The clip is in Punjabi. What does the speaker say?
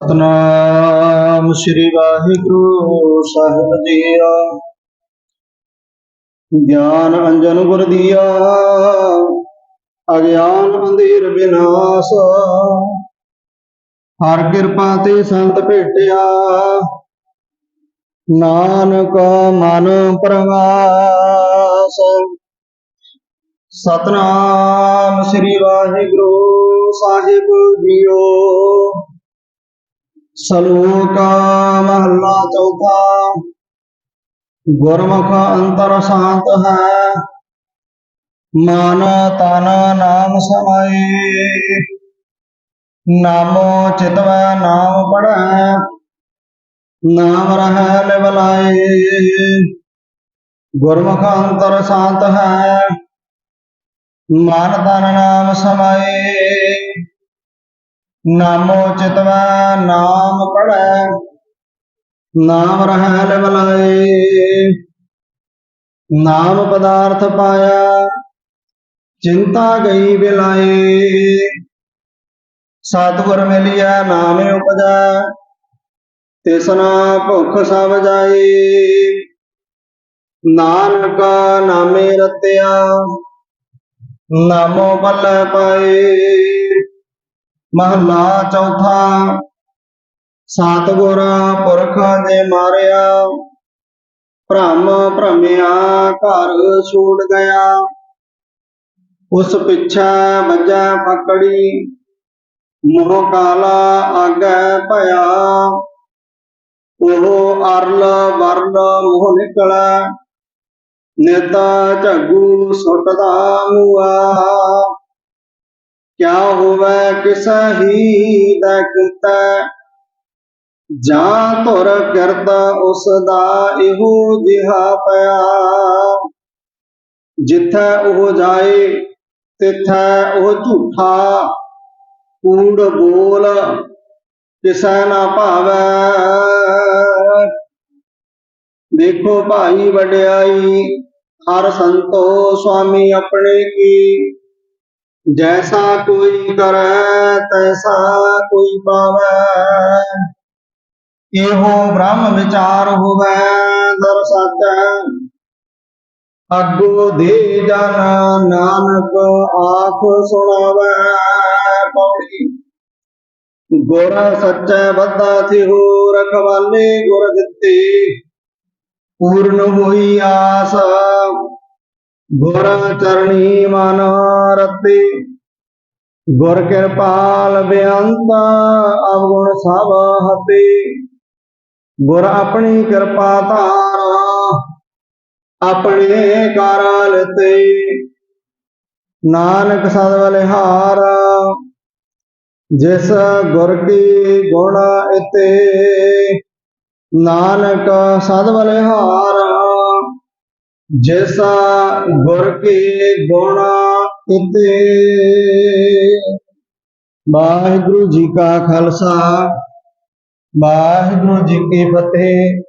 ਸਤਨਾਮ ਸ੍ਰੀ ਵਾਹਿਗੁਰੂ ਸਾਹਿਬ ਜੀਓ ਗਿਆਨ ਅੰਜਨ ਗੁਰ ਦੀਆ, ਅਗਿਆਨ ਅੰਧੇਰ ਵਿਨਾਸ਼ ਹਰ ਕਿਰਪਾ ਤੇ ਸੰਤ ਭੇਟਿਆ, ਨਾਨਕ ਮਨ ਪ੍ਰਵਾਸ ਸਤਨਾਮ ਸ੍ਰੀ ਵਾਹਿਗੁਰੂ ਸਾਹਿਬ ਜੀਓ। ਸਲੋਕ ਮਹੱਲਾ ਚੌਥਾ ਗੁਰਮੁਖ ਅੰਤਰ ਸ਼ਾਂਤ ਹੈ। ਮਨ ਤਨ ਨਾਮ ਸਮਾਏ। ਨਾਮੋ ਚਿਤਵੈ ਨਾਮ ਪੜੈ ਨਾਮ ਰਹੈ ਲਿਵਲਾਏ ਗੁਰਮੁਖ ਅੰਤਰ ਸ਼ਾਂਤ ਹੈ। ਮਨ ਤਨ ਨਾਮ ਸਮਾਏ। ਨਾਮੋ ਚਿਤਵੈ ਨਾਮ ਪੜੈ ਨਾਮ ਰਹੈ ਲਿਵਲਾਏ ਨਾਮ ਪਦਾਰਥ ਪਾਇਆ, ਚਿੰਤਾ ਗਈ ਬਿਲਾਏ। ਸਤਿਗੁਰ ਮਿਲਿਆ, ਨਾਮ ਉਪਜੈ ਤਿਸਨਾ ਭੁਖ ਸਭ ਜਾਏ। ਨਾਨਕ ਨਾਮੇ ਰਤਿਆ, ਨਾਮੋ ਬੱਲੇ ਪਾਏ। ਮਹਲਾ ਚੌਥਾ ਸਤਿਗੁਰ ਪੁਰਖ ਜੇ ਮਾਰਿਆ। ਭ੍ਰਮ ਭ੍ਰਮਿਆ, ਘਰ ਛੂਟ ਗਿਆ। ਉਸ ਪਿੱਛੇ ਵੱਜੈ ਫਕੜੀ। ਮੋਹ ਕਾਲਾ ਆਗੈ ਭਇਆ। ਉਹ ਅਰਲ ਵਰਲ ਮੋਹ ਨਿਕਲੈ। ਨਿਤ ਝੱਗੂ ਸੁੱਟਦਾ ਮੂਆ ਕਿਆ ਹੋਵੇ, ਕਿਸ ਹੀ ਦਾ ਕੀਤਾ ਜਾਂ ਧੁਰ ਕਿਰਤ ਉਸ ਦਾ ਇਹੋ ਜਿਹਾ ਪਿਆ ਜਿੱਥੈ ਉਹ ਜਾਏ, ਤਿੱਥੈ ਉਹ ਝੂਠਾ। ਕੂੜ ਬੋਲ ਕਿਸੈ ਨਾ ਭਾਵੈ। ਦੇਖੋ ਭਾਈ ਵਡਿਆਈ, ਹਰ ਸੰਤੋ ਸੁਆਮੀ ਆਪਣੇ ਕੀ? ਜੈਸਾ ਕੋਈ ਕਰੈ, ਤੈਸਾ ਕੋਈ ਪਾਵੈ। ਇਹੋ ਬ੍ਰਹਮ ਵਿਚਾਰ ਹੋਵੈ, ਦਰ ਸੱਚੈ। ਅੱਗੋ ਦੇ ਜਨ ਨਾਨਕ ਆਖ ਸੁਣਾਵੈ। ਪੌੜੀ ਗੁਰ ਸੱਚੈ ਬੱਧਾ ਸਿਹੋ, ਰਖਵਾਲੇ ਗੁਰ ਦਿੱਤੇ। ਪੂਰਨ ਹੋਈ ਆਸ, ਗੁਰ ਚਰਣੀ ਮਨ ਰਤੇ। ਗੁਰ ਕਿਰਪਾਲ ਬੇਅੰਤ ਅਵਗੁਣ ਸਭ ਹਤੇ। ਗੁਰ ਆਪਣੀ ਕਿਰਪਾ ਧਾਰਾ, ਆਪਣੇ ਕਰ ਲਤੇ। ਨਾਨਕ ਸਦ ਬਲਿਹਾਰ ਜਿਸ ਗੁਰ ਕੀ ਗੁਣ ਇਤੇ। ਨਾਨਕ ਸਦ ਬਲਿਹਾਰ ਜਿਸ ਗੁਰ ਕੀ ਗੁਣ ਇਤੇ। ਵਾਹਿਗੁਰੂ ਜੀ ਕਾ ਖਾਲਸਾ। ਵਾਹਿਗੁਰੂ ਜੀ ਕੀ ਫਤਿਹ।